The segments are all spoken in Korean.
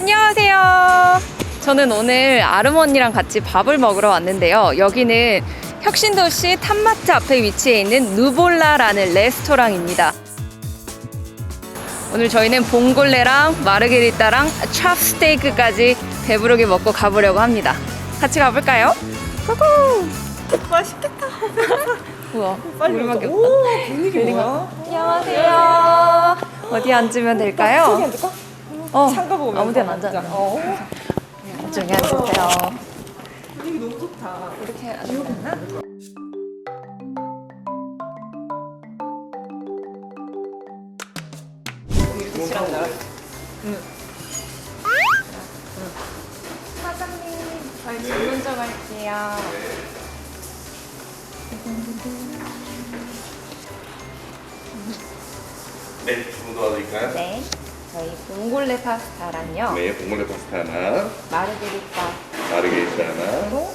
안녕하세요. 저는 오늘 아름 언니랑 같이 밥을 먹으러 왔는데요. 여기는 혁신도시 탐마트 앞에 위치해 있는 누볼라라는 레스토랑입니다. 오늘 저희는 봉골레랑 마르게리따랑 찹스테이크까지 배부르게 먹고 가보려고 합니다. 같이 가볼까요? 고고! 맛있겠다. 우와, 빨리 먹자. 없다. 오, 분위기 뭐야? 안녕하세요. 어디 앉으면 될까요? 저기 앉을까? 어, 창가 보면서 아무 데나 앉아. 먹자. 어. 이쪽에 앉으세요. 분위기 너무 좋다. 이렇게 앉으면 사장님, 저희 주문 좀 할게요. 네, 주문 도와드릴까요? 네, 저희 봉골레 파스타랑요. 네, 봉골레 파스타 하나, 마르게리따 마르게리타 하나,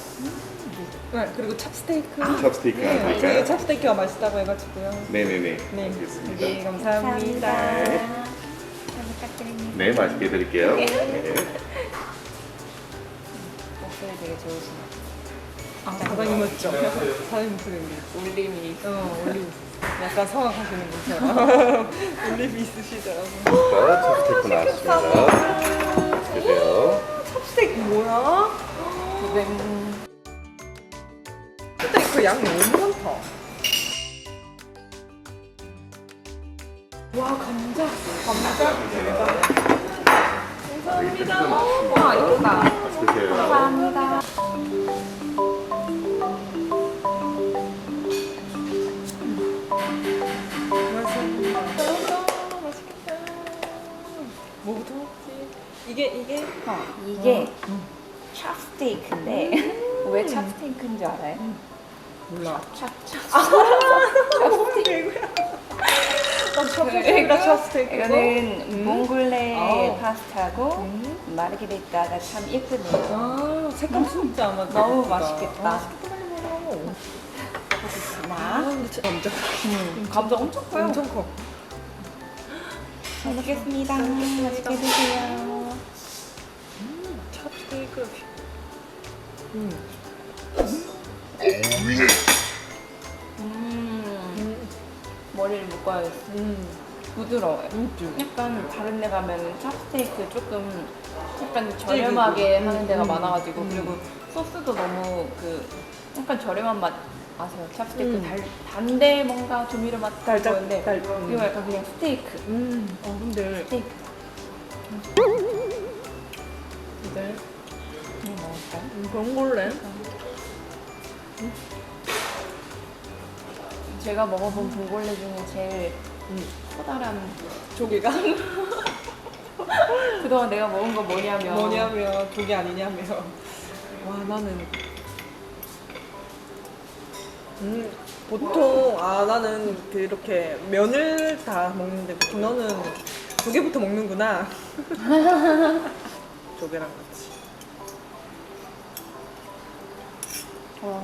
네, 그리고 찹스테이크. 찹스테이크 하나 네, 저희 드릴까요? 찹스테이크가 맛있다고 해가지고요. 네네네, 네. 알겠습니다. 네, 감사합니다. 잘 부탁드립니다. 네, 맛있게 드릴게요. 네. 목소리 되게 좋으시네요. 아, 사장님 맞죠? 사장님 목소리 울림이. 어, 올리브. 약간 성악하시는 분처럼 올리브 있으시더라고요. 자, 찹스테이크 나왔습니다. 드세요. 찹스테이크 뭐야? 찹스테이크 양 너무 많다. 와, 감자. 감자 대박. 감사합니다. 와, 이쁘다. 드세요. 감사합니다. 먹지? 이게 이게 어, 이게 찹스테이크인데 왜 찹스테이크인 줄 알아요? 몰라. 찹찹. 개구야. 난 찹스테이크가 찹스테이크. 이거는 몽골레 어. 파스타고 음. 마르게리따가 참 예쁘네요. 아 색감 진짜 아마 너무 예쁘다. 맛있겠다. 아, 맛있겠다 빨리 먹어. 아 하나, 근데 진짜 감자 음, 감자 엄청 커요. 엄청 커. 잘 먹겠습니다. 맛있게 드세요. 찹스테이크. 음. 음, 머리를 묶어야겠어. 음. 부드러워요. 음. 약간 다른 데 가면 찹스테이크 조금 약간 저렴하게 음, 하는 데가 음, 많아가지고 음. 그리고 소스도 너무 그 약간 저렴한 맛 아세요? 찹스테이크 음. 달, 단데 뭔가 조미료 맛 달짝, 그건데 달- 음. 이거 약간 그냥 스테이크 음. 어 근데 스테이크 이제 그냥 먹을까요? 음, 봉골레. 제가 먹어본 봉골레 중에 제일 음. 커다란 조개가 그동안 내가 먹은 거 뭐냐면 뭐냐면 조개 아니냐며. 와 나는 음 보통 아 나는 그 이렇게 면을 다 먹는데 보통 너는 조개부터 먹는구나. 조개랑 같이. 와,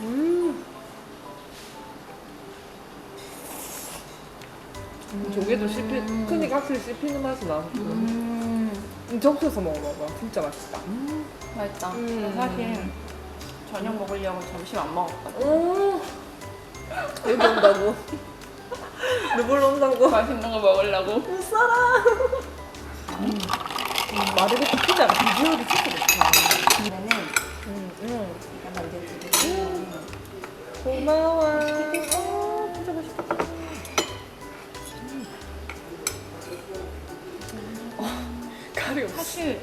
음. 음, 조개도 씹히, 음. 크니까 확실히 씹히는 맛이 나. 음. 음, 적셔서 먹어봐봐. 진짜 맛있다. 맛있다. 음. 사실 저녁 먹으려고 점심 안 먹었거든. 오. 여기 온다고. 누굴 온다고. 맛있는 거 먹으려고. 못 살아. 음, 마르게타 피자가 비주얼이 진짜 좋다. 그러면은 음, 음. 제가 먼저 드릴게요. 고마워. 어, 진짜 맛있겠다. 어, 가리 없어. 사실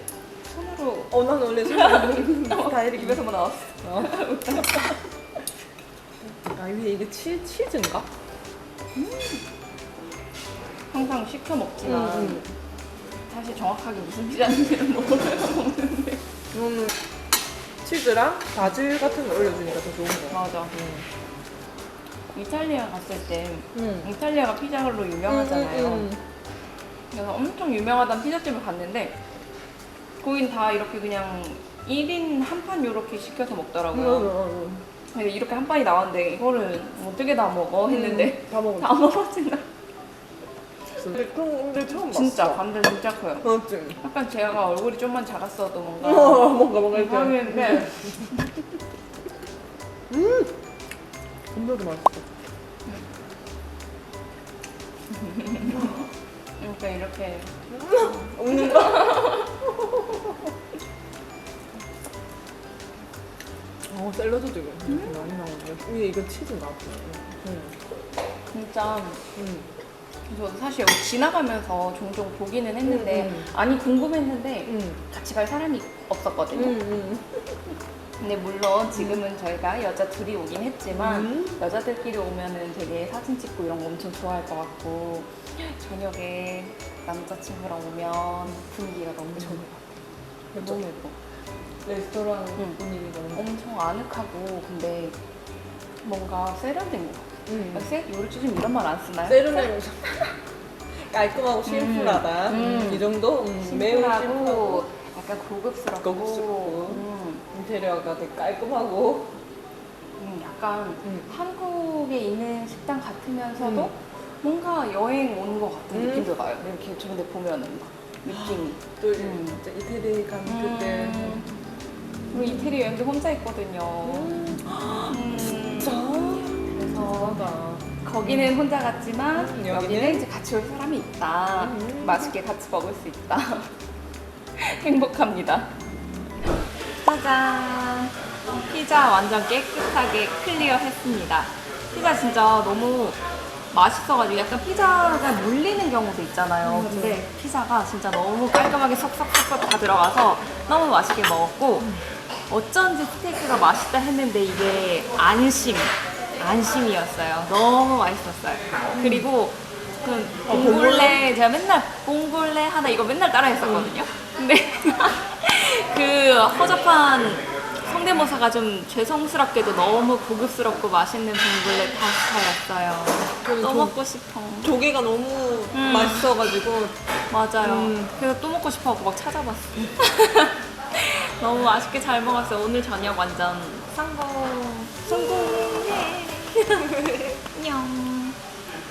손으로 어, 난 원래 손 스타일이 입에서만 나왔어. 아, 위에 이게 치, 치즈인가? 항상 시켜 먹지만 음, 사실 정확하게 무슨 피자인지는 모르는데. 이거는 치즈랑 바질 같은 거 올려주니까 더 좋은 거. 맞아. 이탈리아 갔을 때 음. 이탈리아가 피자로 유명하잖아요. 음, 음, 그래서 엄청 유명하다는 피자집을 갔는데 거긴 다 이렇게 그냥 1인 한 판 이렇게 시켜서 음. 먹더라고요. 음, 음. 근데 이렇게 한 판이 나왔는데 이거를 어떻게 다 먹어 했는데 다 먹었어. 다 먹어진다. 근데 그런 데 처음 봤어. 진짜 관절 진짜 커요. 맞지? 약간 제가 얼굴이 좀만 작았어도 뭔가 어, 뭔가 뭔가 이렇게. 하는데 음! 건더기 맛있어. 그러니까 이렇게 웃 어, 샐러드도 이거 이렇게 많이 나오네. 위에 이거 치즈 나왔어. 응. 진짜 응. 저도 사실 여기 지나가면서 종종 보기는 했는데 음, 음. 아니 궁금했는데 응. 같이 갈 사람이 없었거든요. 근데 물론 지금은 저희가 여자 둘이 오긴 했지만 음. 여자들끼리 오면은 되게 사진 찍고 이런 거 엄청 좋아할 것 같고 저녁에 남자친구랑 오면 분위기가 너무 좋을 것 같아요. 너무 예뻐. 레스토랑 응. 분위기가 너무. 엄청 아늑하고 근데 뭔가 세련된 것 같아요. 응. 세? 요리주님 이런 말 안 쓰나요? 세르네로 깔끔하고 심플하다. 음. 이 정도? 음, 매우 심플하고 심플하고 약간 고급스럽고 고급스럽고. 음, 인테리어가 되게 깔끔하고. 음, 약간 음. 한국에 있는 식당 같으면서도 음. 뭔가 여행 온것 같은 음. 느낌도 나요. 이렇게 저런데 보면은 막 느낌이. 또 음. 진짜 이태리 간 그때. 음. 우리 이태리 여행도 혼자 있거든요. 음. 음, 진짜? 그래서. 거기는 혼자 갔지만 음, 여기는, 여기는? 이제 같이 올 사람이 있다. 음. 맛있게 같이 먹을 수 있다. 행복합니다. 짜잔! 피자 완전 깨끗하게 클리어 했습니다. 피자 진짜 너무 맛있어가지고 약간 피자가 물리는 경우도 있잖아요. 음, 근데 피자가 진짜 너무 깔끔하게 쏙쏙쏙쏙 다 들어가서 너무 맛있게 먹었고 어쩐지 스테이크가 맛있다 했는데 이게 안심, 안심이었어요. 너무 맛있었어요. 그리고 그 봉골레 제가 맨날 봉골레 하나 이거 맨날 따라 했었거든요. 근데 그 허접한 성대모사가 좀 죄송스럽게도 너무 고급스럽고 맛있는 봉골레 파스타였어요. 그또 조- 먹고 싶어. 조개가 너무 음. 맛있어가지고 맞아요. 음. 그래서 또 먹고 싶어하고 막 찾아봤어. 너무 맛있게 잘 먹었어요. 오늘 저녁 완전 성공. 성공.